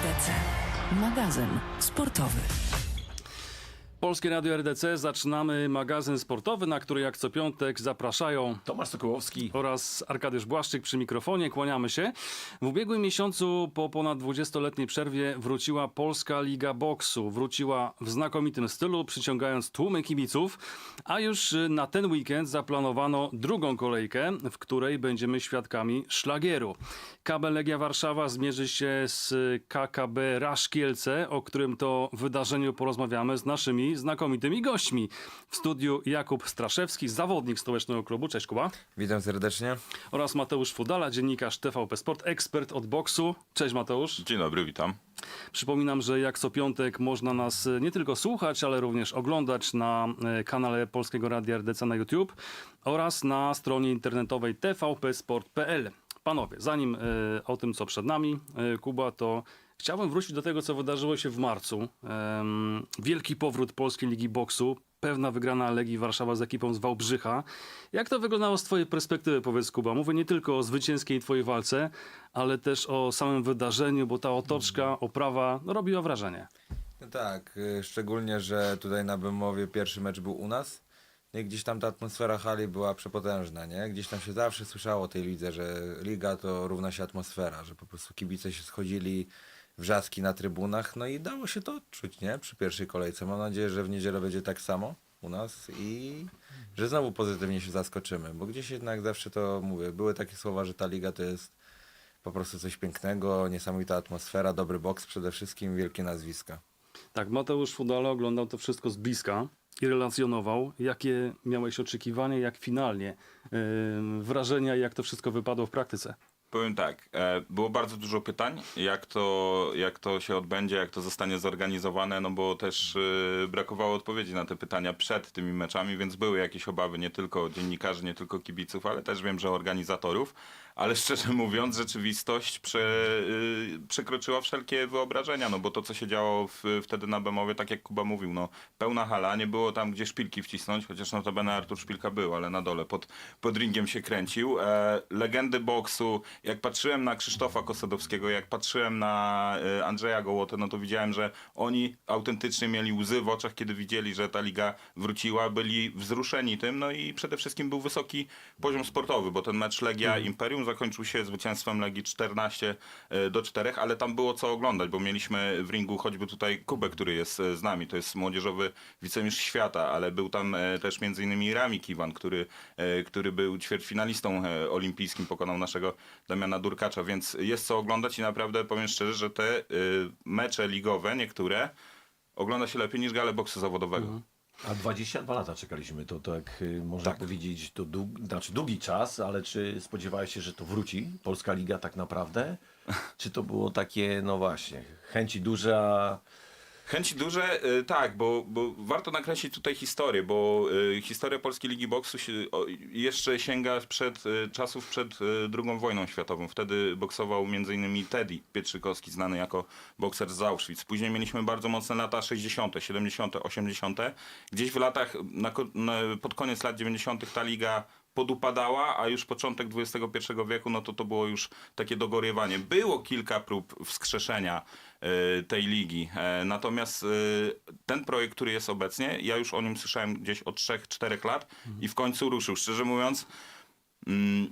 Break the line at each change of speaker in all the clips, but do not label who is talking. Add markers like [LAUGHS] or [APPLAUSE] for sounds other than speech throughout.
RDC. Magazyn sportowy.
Polskie Radio RDC zaczynamy magazyn sportowy, na który jak co piątek zapraszają
Tomasz Sokołowski.
oraz Arkadiusz Błaszczyk przy mikrofonie. Kłaniamy się. W ubiegłym miesiącu po ponad 20-letniej przerwie wróciła Polska Liga Boksu. Wróciła w znakomitym stylu, przyciągając tłumy kibiców, a już y, na ten weekend zaplanowano drugą kolejkę, w której będziemy świadkami szlagieru. KB Legia Warszawa zmierzy się z KKB Raszkielce, o którym to wydarzeniu porozmawiamy z naszymi znakomitymi gośćmi. W studiu Jakub Straszewski, zawodnik stołecznego klubu. Cześć Kuba
Witam serdecznie.
oraz Mateusz Fudala, dziennikarz TVP Sport, ekspert od boksu. Cześć Mateusz.
Dzień dobry, witam.
Przypominam, że jak co piątek można nas e, nie tylko słuchać, ale również oglądać na e, kanale Polskiego Radia RDC na YouTube oraz na stronie internetowej tvpsport.pl. Panowie, zanim e, o tym, co przed nami, Kuba, to chciałbym wrócić do tego, co wydarzyło się w marcu. Em, wielki powrót Polskiej Ligi Boksu, pewna wygrana Legii Warszawa z ekipą z Wałbrzycha. Jak to wyglądało z twojej perspektywy, powiedz Kuba? Mówię nie tylko o zwycięskiej twojej walce, ale też o samym wydarzeniu, bo ta otoczka, oprawa no, robiła wrażenie.
No tak, y, szczególnie, że tutaj na Bemowie pierwszy mecz był u nas. No i gdzieś tam ta atmosfera hali była przepotężna, nie? Gdzieś tam się zawsze słyszało o tej lidze, że liga to równa się atmosfera, że po prostu kibice się schodzili, wrzaski na trybunach, no i dało się to odczuć, nie? Przy pierwszej kolejce. Mam nadzieję, że w niedzielę będzie tak samo u nas i że znowu pozytywnie się zaskoczymy, bo gdzieś jednak zawsze to mówię, były takie słowa, że ta liga to jest po prostu coś pięknego, niesamowita atmosfera, dobry boks przede wszystkim, wielkie nazwiska.
Tak, Mateusz Fudala oglądał to wszystko z bliska i relacjonował. Jakie miałeś oczekiwania, jak finalnie yy, wrażenia, jak to wszystko wypadło w praktyce?
Powiem tak, e, było bardzo dużo pytań, jak to, jak to się odbędzie, jak to zostanie zorganizowane, no bo też e, brakowało odpowiedzi na te pytania przed tymi meczami, więc były jakieś obawy nie tylko dziennikarzy, nie tylko kibiców, ale też wiem, że organizatorów. Ale szczerze [LAUGHS] mówiąc, rzeczywistość prze, y, przekroczyła wszelkie wyobrażenia, no bo to, co się działo w, wtedy na Bemowie, tak jak Kuba mówił, no pełna hala, nie było tam gdzie szpilki wcisnąć, chociaż notabene Artur Szpilka był, ale na dole pod, pod ringiem się kręcił. E, legendy boksu, jak patrzyłem na Krzysztofa Kosadowskiego, jak patrzyłem na e, Andrzeja Gołotę, no to widziałem, że oni autentycznie mieli łzy w oczach, kiedy widzieli, że ta liga wróciła, byli wzruszeni tym, no i przede wszystkim był wysoki poziom sportowy, bo ten mecz Legia Imperium zakończył się zwycięstwem Legii 14 e, do 4, ale tam było co oglądać, bo mieliśmy w ringu choćby tutaj Kubę, który jest e, z nami, to jest młodzieżowy wicemistrz świata, ale był tam e, też między innymi Rami Kiwan, który, który był ćwierćfinalistą olimpijskim, pokonał naszego Damiana Durkacza, więc jest co oglądać i naprawdę powiem szczerze, że te mecze ligowe, niektóre, ogląda się lepiej niż gale boksu zawodowego.
A 22 lata czekaliśmy, to tak y, można
Tak.
powiedzieć, to dług, znaczy długi czas, ale czy spodziewałeś się, że to wróci? Polska Liga tak naprawdę? Czy to było takie, no właśnie, chęci duże, a
Chęci duże, y, tak, bo, bo warto nakreślić tutaj historię, bo y, historia Polskiej Ligi Boksu się, jeszcze sięga przed y, czasów przed II wojną światową. Wtedy boksował m.in. Teddy Pietrzykowski, znany jako bokser z Auschwitz. Później mieliśmy bardzo mocne lata 60., 70., 80. Gdzieś w latach, na, na, pod koniec lat 90. ta liga podupadała, a już początek XXI wieku, no to to było już takie dogoriewanie. Było kilka prób wskrzeszenia e, tej ligi, e, natomiast e, ten projekt, który jest obecnie, ja już o nim słyszałem gdzieś od 3-4 lat i w końcu ruszył. Szczerze mówiąc, mm,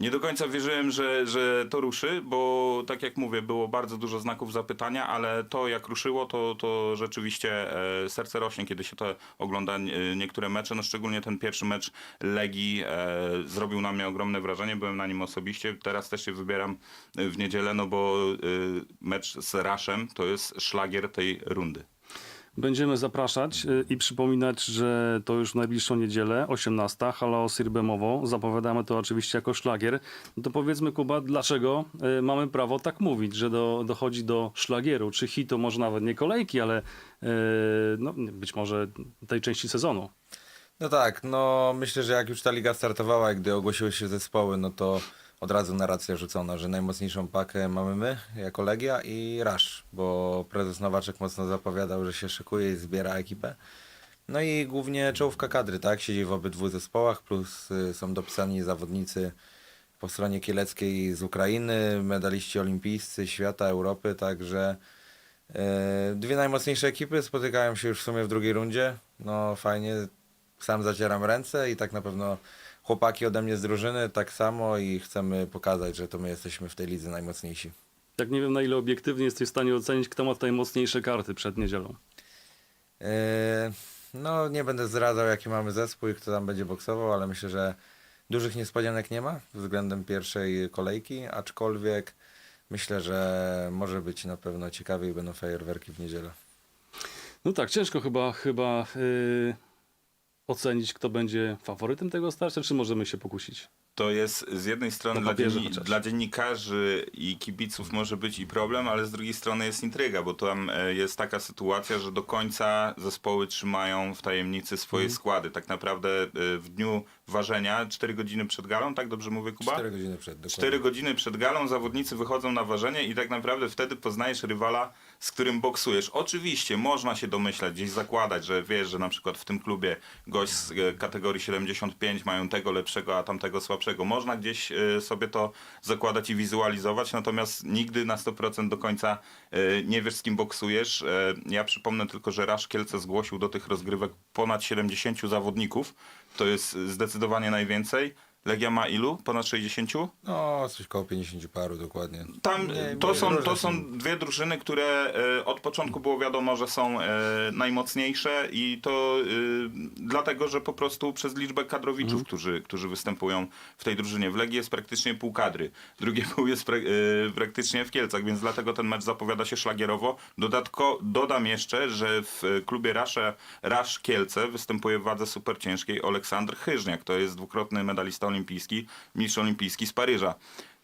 nie do końca wierzyłem, że, że to ruszy, bo tak jak mówię, było bardzo dużo znaków zapytania, ale to jak ruszyło, to, to rzeczywiście e, serce rośnie, kiedy się to ogląda e, niektóre mecze. No szczególnie ten pierwszy mecz Legii e, zrobił na mnie ogromne wrażenie. Byłem na nim osobiście. Teraz też się wybieram w niedzielę, no bo e, mecz z Raszem to jest szlagier tej rundy.
Będziemy zapraszać y, i przypominać, że to już w najbliższą niedzielę, 18, hala Osir Bemowo. Zapowiadamy to oczywiście jako szlagier. No to powiedzmy, Kuba, dlaczego y, mamy prawo tak mówić, że do, dochodzi do szlagieru, czy hitu, może nawet nie kolejki, ale y, no, być może tej części sezonu.
No tak, no myślę, że jak już ta liga startowała gdy ogłosiły się zespoły, no to od razu narracja rzucona, że najmocniejszą pakę mamy my jako Legia i Rush, bo prezes Nowaczek mocno zapowiadał, że się szykuje i zbiera ekipę. No i głównie czołówka kadry, tak? Siedzi w obydwu zespołach, plus y, są dopisani zawodnicy po stronie kieleckiej z Ukrainy, medaliści olimpijscy, świata, Europy, także e, dwie najmocniejsze ekipy spotykają się już w sumie w drugiej rundzie. No fajnie, sam zacieram ręce i tak na pewno chłopaki ode mnie z drużyny tak samo i chcemy pokazać, że to my jesteśmy w tej lidze najmocniejsi.
Tak nie wiem na ile obiektywnie jesteś w stanie ocenić, kto ma tutaj mocniejsze karty przed niedzielą.
E, No, nie będę zdradzał, jaki mamy zespół i kto tam będzie boksował, ale myślę, że dużych niespodzianek nie ma względem pierwszej kolejki, aczkolwiek myślę, że może być na pewno ciekawie i będą fajerwerki w niedzielę.
No tak, ciężko chyba, chyba yy, ocenić, kto będzie faworytem tego starcia, czy możemy się pokusić?
To jest z jednej strony dla,
papierze
dzienni-
chociaż.
dla dziennikarzy i kibiców może być i problem, ale z drugiej strony jest intryga, bo tam e, jest taka sytuacja, że do końca zespoły trzymają w tajemnicy swoje
Mhm.
składy. Tak naprawdę e, w dniu ważenia, 4 godziny przed galą, tak dobrze mówię Kuba?
Cztery godziny przed, dokładnie.
4 godziny przed galą zawodnicy wychodzą na ważenie i tak naprawdę wtedy poznajesz rywala, z którym boksujesz. Oczywiście można się domyślać, gdzieś zakładać, że wiesz, że na przykład w tym klubie gość z e, kategorii 75 mają tego lepszego, a tamtego słabszego. Można gdzieś e, sobie to zakładać i wizualizować, natomiast nigdy na 100% do końca e, nie wiesz, z kim boksujesz. Ja przypomnę tylko, że Rasz Kielce zgłosił do tych rozgrywek ponad 70 zawodników. To jest zdecydowanie najwięcej. Legia ma ilu? Ponad 60?
No, coś koło 50 paru dokładnie.
Tam
Nie,
to,
nie,
są,
różne
to są dwie drużyny, które e, od początku było wiadomo, że są e, najmocniejsze i to e, dlatego, że po prostu przez liczbę kadrowiczów,
Mhm.
którzy, którzy występują w tej drużynie. W Legii jest praktycznie pół kadry, drugie pół jest pra, e, praktycznie w Kielcach, więc dlatego ten mecz zapowiada się szlagierowo. Dodatko, dodam jeszcze, że w e, klubie Rasze, Rasz Kielce występuje w wadze superciężkiej Aleksander Chyżniak, to jest dwukrotny medalista olimpijski, mistrz olimpijski z Paryża.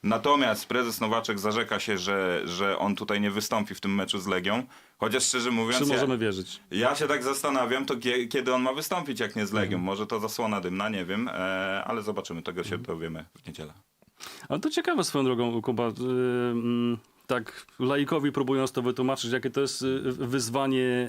Natomiast prezes Nowaczek zarzeka się, że, że on tutaj nie wystąpi w tym meczu z Legią. Chociaż szczerze mówiąc,
Czy
ja,
możemy wierzyć?
ja się tak zastanawiam, to kie, kiedy on ma wystąpić, jak nie z Legią.
Mhm.
Może to zasłona dymna, nie wiem, e, ale zobaczymy, tego się dowiemy w niedzielę.
Ale to ciekawe swoją drogą, Kuba. Yy, tak laikowi próbując to wytłumaczyć, jakie to jest y, wyzwanie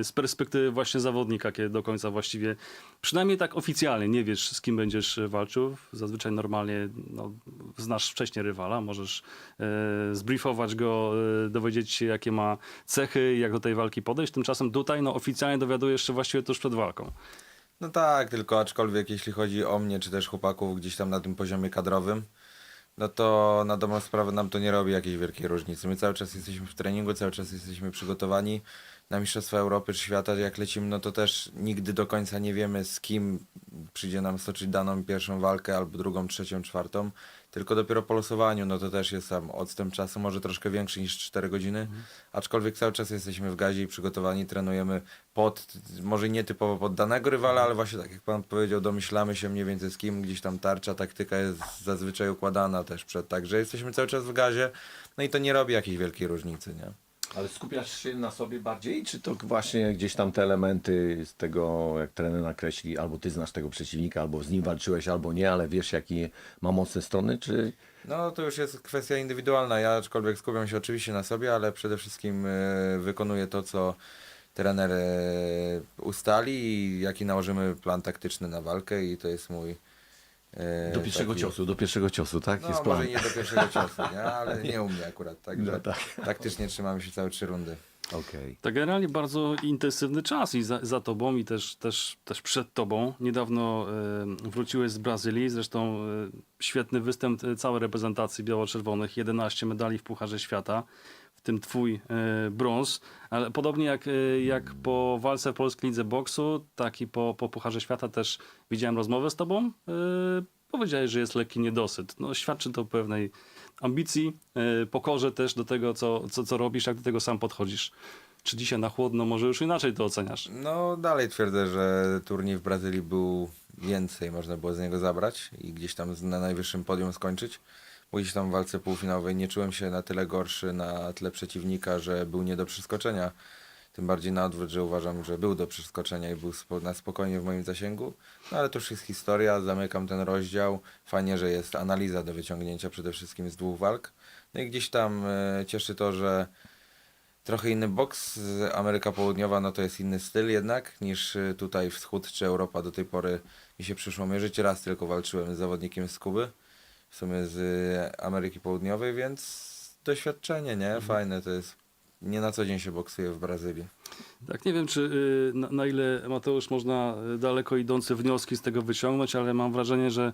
y, z perspektywy właśnie zawodnika, kiedy do końca właściwie, przynajmniej tak oficjalnie, nie wiesz z kim będziesz walczył. Zazwyczaj normalnie no, znasz wcześniej rywala, możesz y, zbriefować go, y, dowiedzieć się jakie ma cechy, jak do tej walki podejść. Tymczasem tutaj no, oficjalnie dowiadujesz się właściwie tuż przed walką.
No tak, tylko aczkolwiek jeśli chodzi o mnie, czy też chłopaków gdzieś tam na tym poziomie kadrowym, no to na dobrą sprawę nam to nie robi jakiejś wielkiej różnicy. My cały czas jesteśmy w treningu, cały czas jesteśmy przygotowani na Mistrzostwa Europy czy Świata. Jak lecimy, no to też nigdy do końca nie wiemy z kim przyjdzie nam stoczyć daną pierwszą walkę, albo drugą, trzecią, czwartą. Tylko dopiero po losowaniu, no to też jest tam odstęp czasu może troszkę większy niż 4 godziny, aczkolwiek cały czas jesteśmy w gazie i przygotowani, trenujemy pod, może nie typowo pod danego rywala, ale właśnie tak jak pan powiedział, domyślamy się mniej więcej z kim, gdzieś tam tarcza, taktyka jest zazwyczaj układana też przed, także jesteśmy cały czas w gazie, no i to nie robi jakiejś wielkiej różnicy, nie?
Ale skupiasz się na sobie bardziej, czy to właśnie gdzieś tam te elementy z tego, jak trener nakreśli, albo ty znasz tego przeciwnika, albo z nim walczyłeś, albo nie, ale wiesz jakie ma mocne strony, czy
No to już jest kwestia indywidualna. Ja aczkolwiek skupiam się oczywiście na sobie, ale przede wszystkim e, wykonuję to, co trener e, ustali i jaki nałożymy plan taktyczny na walkę i to jest mój
do pierwszego
taki-
ciosu, do pierwszego ciosu, tak?
No
jest plan.
może nie do pierwszego ciosu, nie? [LAUGHS] ale nie u mnie akurat, także
No tak.
taktycznie trzymamy się całe trzy rundy.
Okej.
Tak generalnie bardzo intensywny czas i za, za tobą i też, też, też przed tobą. Niedawno e, wróciłeś z Brazylii, zresztą e, świetny występ e, całej reprezentacji biało-czerwonych, 11 medali w Pucharze Świata, tym twój e, brąz, ale podobnie jak, e, jak po walce w Polskiej Lidze Boksu, tak i po, po Pucharze Świata też widziałem rozmowę z tobą. E, powiedziałeś, że jest lekki niedosyt. No, świadczy to pewnej ambicji, e, pokorze też do tego, co, co, co robisz, jak do tego sam podchodzisz. Czy dzisiaj na chłodno może już inaczej to oceniasz?
No dalej twierdzę, że turniej w Brazylii był więcej, można było z niego zabrać i gdzieś tam na najwyższym podium skończyć. Gdzieś tam w walce półfinałowej nie czułem się na tyle gorszy na tle przeciwnika, że był nie do przeskoczenia. Tym bardziej na odwrót, że uważam, że był do przeskoczenia i był na spokojnie w moim zasięgu. No ale to już jest historia, zamykam ten rozdział. Fajnie, że jest analiza do wyciągnięcia przede wszystkim z dwóch walk. No i gdzieś tam e, cieszy to, że trochę inny boks. Ameryka Południowa no to jest inny styl jednak niż y, tutaj wschód czy Europa. Do tej pory mi się przyszło mierzyć. Raz tylko walczyłem z zawodnikiem z Kuby w sumie z y, Ameryki Południowej, więc doświadczenie, nie? Fajne to jest. Nie na co dzień się boksuje w Brazylii.
Tak, nie wiem, czy y, na, na ile Mateusz można y, daleko idące wnioski z tego wyciągnąć, ale mam wrażenie, że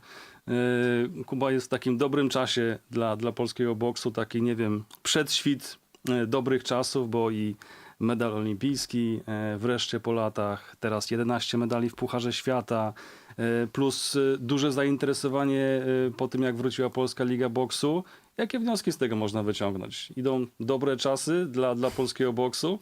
y, Kuba jest w takim dobrym czasie dla, dla polskiego boksu, taki, nie wiem, przedświt y, dobrych czasów, bo i medal olimpijski y, wreszcie po latach, teraz 11 medali w Pucharze Świata, plus y, duże zainteresowanie y, po tym, jak wróciła Polska Liga Boksu. Jakie wnioski z tego można wyciągnąć? Idą dobre czasy dla, dla polskiego boksu?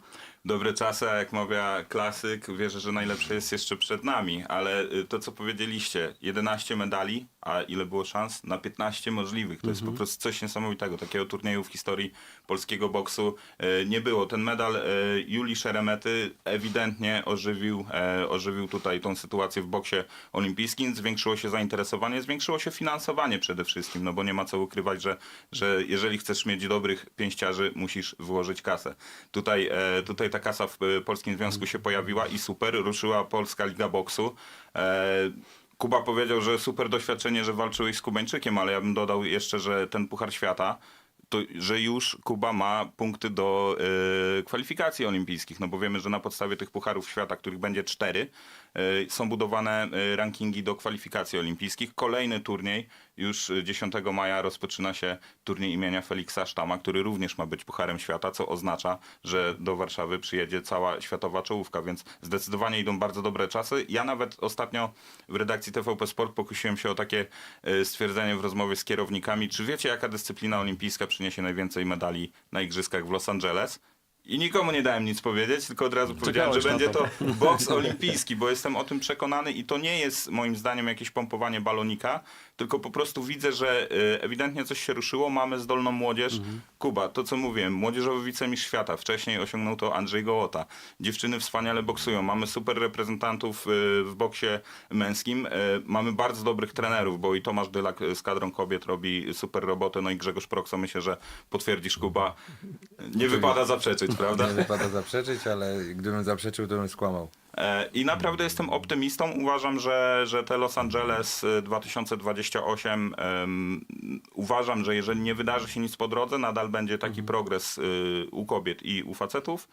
Dobre czasy, a jak mawia klasyk, wierzę, że najlepsze jest jeszcze przed nami, ale y, to co powiedzieliście, 11 medali, a ile było szans? Na 15 możliwych. To jest po prostu coś niesamowitego. Takiego turnieju w historii polskiego boksu y, nie było. Ten medal y, Julii Szeremety ewidentnie ożywił, e, ożywił tutaj tą sytuację w boksie olimpijskim. Zwiększyło się zainteresowanie, zwiększyło się finansowanie przede wszystkim, no bo nie ma co ukrywać, że, że jeżeli chcesz mieć dobrych pięściarzy, musisz włożyć kasę. Tutaj, e, tutaj ta kasa w e, Polskim Związku się pojawiła i super, ruszyła Polska Liga Boksu. E, Kuba powiedział, że super doświadczenie, że walczyłeś z Kubańczykiem, ale ja bym dodał jeszcze, że ten Puchar Świata, to, że już Kuba ma punkty do e, kwalifikacji olimpijskich, no bo wiemy, że na podstawie tych Pucharów Świata, których będzie cztery, są budowane e, rankingi do kwalifikacji olimpijskich. Kolejny turniej, już e, 10 maja rozpoczyna się turniej imienia Feliksa Sztama, który również ma być Pucharem Świata, co oznacza, że do Warszawy przyjedzie cała światowa czołówka, więc zdecydowanie idą bardzo dobre czasy. Ja nawet ostatnio w redakcji TVP Sport pokusiłem się o takie e, stwierdzenie w rozmowie z kierownikami, czy wiecie jaka dyscyplina olimpijska przyniesie najwięcej medali na igrzyskach w Los Angeles? I nikomu nie dałem nic powiedzieć, tylko od razu powiedziałem, że będzie
to.
to boks olimpijski, bo jestem o tym przekonany i to nie jest moim zdaniem jakieś pompowanie balonika, tylko po prostu widzę, że y, ewidentnie coś się ruszyło, mamy zdolną młodzież. Kuba, to co mówiłem, młodzieżowy wicemistrz świata, wcześniej osiągnął to Andrzej Gołota. Dziewczyny wspaniale boksują, mamy super reprezentantów y, w boksie męskim, y, mamy bardzo dobrych trenerów, bo i Tomasz Dylak z kadrą kobiet robi super robotę, no i Grzegorz Prokso, myślę, że potwierdzisz Kuba. Nie wypada zaprzeczyć, prawda?
Nie wypada zaprzeczyć, ale gdybym zaprzeczył, to bym skłamał.
I naprawdę jestem optymistą. Uważam, że, że te Los Angeles y, 2028, em, uważam, że jeżeli nie wydarzy się nic po drodze, nadal będzie taki progres y, u kobiet i u facetów,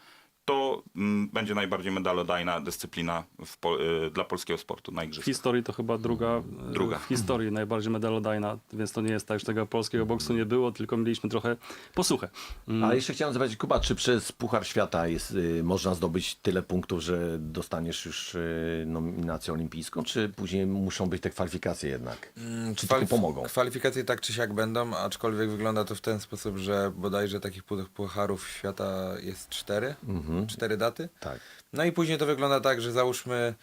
to mm, będzie najbardziej medalodajna dyscyplina w, po, y, dla polskiego sportu na
W
igrzyskach.
historii to chyba druga, e,
Druga.
w historii najbardziej medalodajna, więc to nie jest tak, że tego polskiego boksu nie było, tylko mieliśmy trochę posłuchę. Mm,
Ale jeszcze chciałem zapytać, Kuba, czy przez Puchar Świata jest, y, można zdobyć tyle punktów, że dostaniesz już y, nominację olimpijską, czy później muszą być te kwalifikacje jednak? Czy tylko
Kwalif-
pomogą?
Kwalifikacje tak czy siak będą, aczkolwiek wygląda to w ten sposób, że bodajże takich pu- pucharów świata jest cztery, cztery daty.
Tak.
No i później to wygląda tak, że załóżmy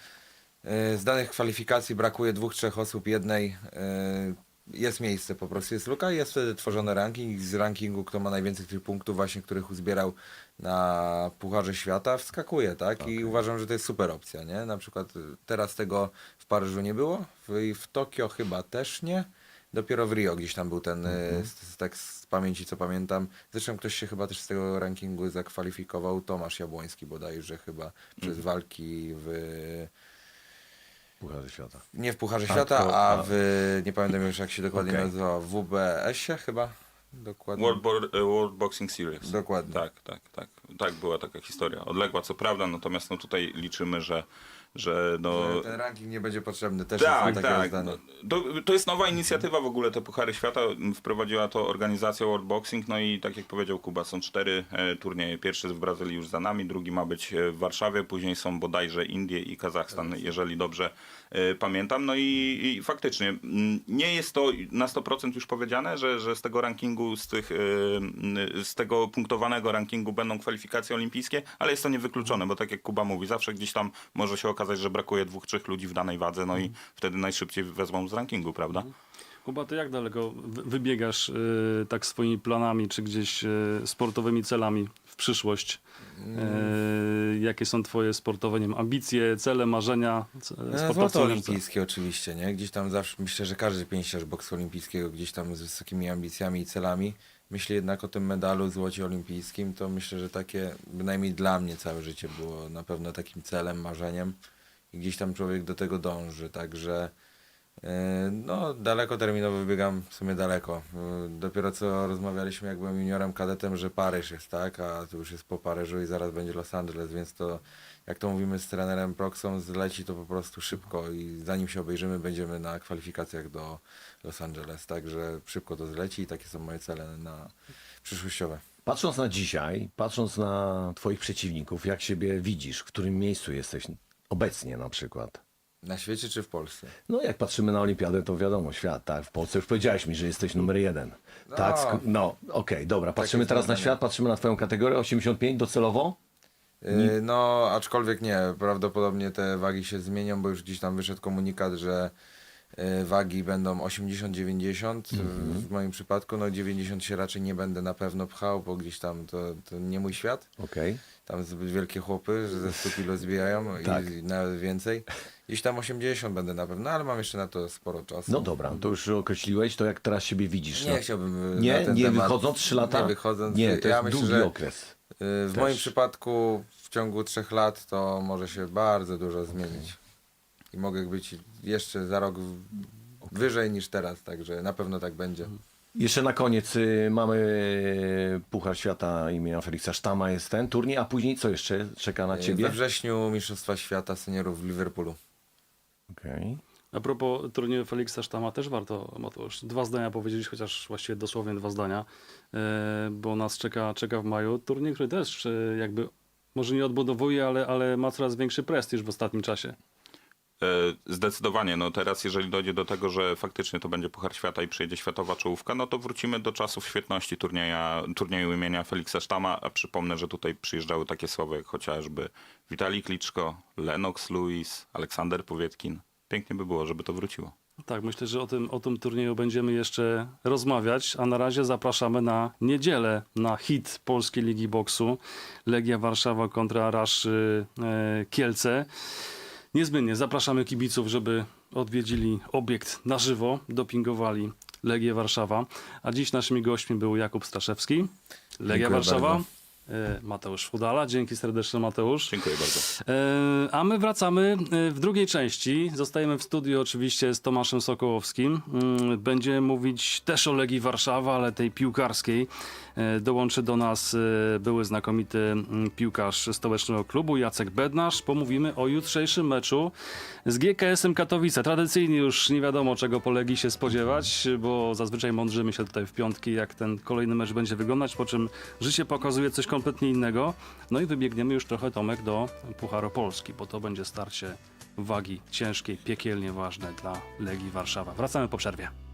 y, z danych kwalifikacji brakuje dwóch, trzech osób, jednej y, jest miejsce, po prostu jest luka i jest wtedy tworzony ranking z rankingu, kto ma najwięcej tych punktów właśnie, których uzbierał na Pucharze Świata, wskakuje, tak? I uważam, że to jest super opcja, nie? Na przykład y, teraz tego w Paryżu nie było, w, w Tokio chyba też nie. Dopiero w Rio gdzieś tam był ten, y, z, z, tak z pamięci co pamiętam. Zresztą ktoś się chyba też z tego rankingu zakwalifikował, Tomasz Jabłoński bodajże chyba przez walki w
Puchar Świata.
nie w Pucharze
A,
Świata,
tylko-
a
a-
w nie pamiętam już jak się dokładnie
Okej.
nazywa, w WBS-ie chyba. Dokładnie.
World, Bo- e, World Boxing Series.
Dokładnie.
Tak, tak, tak. Tak, była taka historia. Odległa co prawda, natomiast no tutaj liczymy, że, że no...
Że Ten ranking nie będzie potrzebny, też
Tak,
jest
tak.
zdanie.
To, to jest nowa inicjatywa w ogóle, te Puchary Świata. Wprowadziła to organizacja World Boxing. No i tak jak powiedział Kuba, są cztery e, turnieje. Pierwszy w Brazylii już za nami, drugi ma być e, w Warszawie, później są bodajże Indie i Kazachstan, jeżeli dobrze e, pamiętam. No i, i faktycznie nie jest to na 100% już powiedziane, że, że z tego rankingu, z, tych, z tego punktowanego rankingu będą kwalifikacje olimpijskie, ale jest to niewykluczone, bo tak jak Kuba mówi, zawsze gdzieś tam może się okazać, że brakuje dwóch, trzech ludzi w danej wadze, no i wtedy najszybciej wezmą z rankingu, prawda?
Kuba, ty jak daleko wy- wybiegasz y, tak swoimi planami, czy gdzieś y, sportowymi celami w przyszłość? Y, jakie są twoje sportowe nie wiem, ambicje, cele, marzenia
E, Złoto olimpijskie oczywiście, nie? Gdzieś tam zawsze, myślę, że każdy pięściarz boksu olimpijskiego gdzieś tam z wysokimi ambicjami i celami. Myślę jednak o tym medalu złocie olimpijskim, to myślę, że takie, bynajmniej dla mnie całe życie było na pewno takim celem, marzeniem i gdzieś tam człowiek do tego dąży, także E, No, daleko biegam w sumie daleko. E, Dopiero co rozmawialiśmy, jak byłem juniorem, kadetem, że Paryż jest, tak? A tu już jest po Paryżu i zaraz będzie Los Angeles, więc to, jak to mówimy z trenerem Proxą, zleci to po prostu szybko i zanim się obejrzymy, będziemy na kwalifikacjach do Los Angeles. Także szybko to zleci i takie są moje cele na przyszłościowe.
Patrząc na dzisiaj, patrząc na twoich przeciwników, jak siebie widzisz, w którym miejscu jesteś obecnie na przykład?
Na świecie czy w Polsce?
No jak patrzymy na olimpiadę, to wiadomo, świat, tak? W Polsce już powiedziałeś mi, że jesteś numer jeden. Tak, sk- no, okej, dobra. Patrzymy
jest
teraz na świat, patrzymy na twoją kategorię 85 docelowo?
Yy, No, aczkolwiek nie, prawdopodobnie te wagi się zmienią, bo już gdzieś tam wyszedł komunikat, że yy, wagi będą 80-90 w- w moim przypadku, no 90 się raczej nie będę na pewno pchał, bo gdzieś tam to, to nie mój świat,
Okej.
tam zbyt wielkie chłopy, że ze 100 kilo zbijają
Tak.
i nawet więcej. Gdzieś tam 80 będę na pewno, ale mam jeszcze na to sporo czasu.
No dobra, to już określiłeś, to jak teraz siebie widzisz?
Nie
No,
chciałbym yy,
nie,
na ten
nie
temat,
wychodząc 3 lata?
Nie wychodząc,
Nie, to
ja
jest
myślę,
długi
że
okres.
Yy, W moim przypadku w ciągu trzech lat to może się bardzo dużo zmienić. I mogę być jeszcze za rok w- wyżej niż teraz, także na pewno tak będzie.
Jeszcze na koniec y, mamy Puchar Świata imienia Feliksa Sztama, jest ten turniej, a później co jeszcze czeka na ciebie?
We wrześniu Mistrzostwa Świata Seniorów w Liverpoolu.
Okej.
A propos turnieju Feliksa Sztama też warto, Mateusz, dwa zdania powiedzieć, chociaż właściwie dosłownie dwa zdania, e, bo nas czeka, czeka w maju turniej, który też e, jakby może nie odbudowuje, ale, ale ma coraz większy prestiż w ostatnim czasie.
E, Zdecydowanie, no teraz jeżeli dojdzie do tego, że faktycznie to będzie Puchar Świata i przyjedzie światowa czołówka, no to wrócimy do czasów świetności turnieja, turnieju imienia Feliksa Sztama, a przypomnę, że tutaj przyjeżdżały takie słowa jak chociażby Witali Kliczko, Lennox Lewis, Aleksander Powietkin. Pięknie by było, żeby to wróciło.
Tak, myślę, że o tym, o tym turnieju będziemy jeszcze rozmawiać, a na razie zapraszamy na niedzielę na hit Polskiej Ligi Boksu. Legia Warszawa kontra Rasz y, e, Kielce. Niezmiennie zapraszamy kibiców, żeby odwiedzili obiekt na żywo, dopingowali Legię Warszawa. A dziś naszymi gośćmi był Jakub Staszewski, Legia
Dziękuję
Warszawa,
bardzo.
E, Mateusz Fudala. Dzięki serdeczne Mateusz.
Dziękuję bardzo.
E, A my wracamy e, w drugiej części. Zostajemy w studiu oczywiście z Tomaszem Sokołowskim. Mm, Będziemy mówić też o Legii Warszawa, ale tej piłkarskiej. Dołączy do nas były znakomity mm, piłkarz stołecznego klubu Jacek Bednarz. Pomówimy o jutrzejszym meczu z GKS-em Katowice. Tradycyjnie już nie wiadomo czego po Legii się spodziewać, bo zazwyczaj mądrzymy się tutaj w piątki, jak ten kolejny mecz będzie wyglądać, po czym życie pokazuje coś kompletnie innego. No i wybiegniemy już trochę, Tomek, do Pucharu Polski, bo to będzie starcie wagi ciężkiej, piekielnie ważne dla Legii Warszawa. Wracamy po przerwie.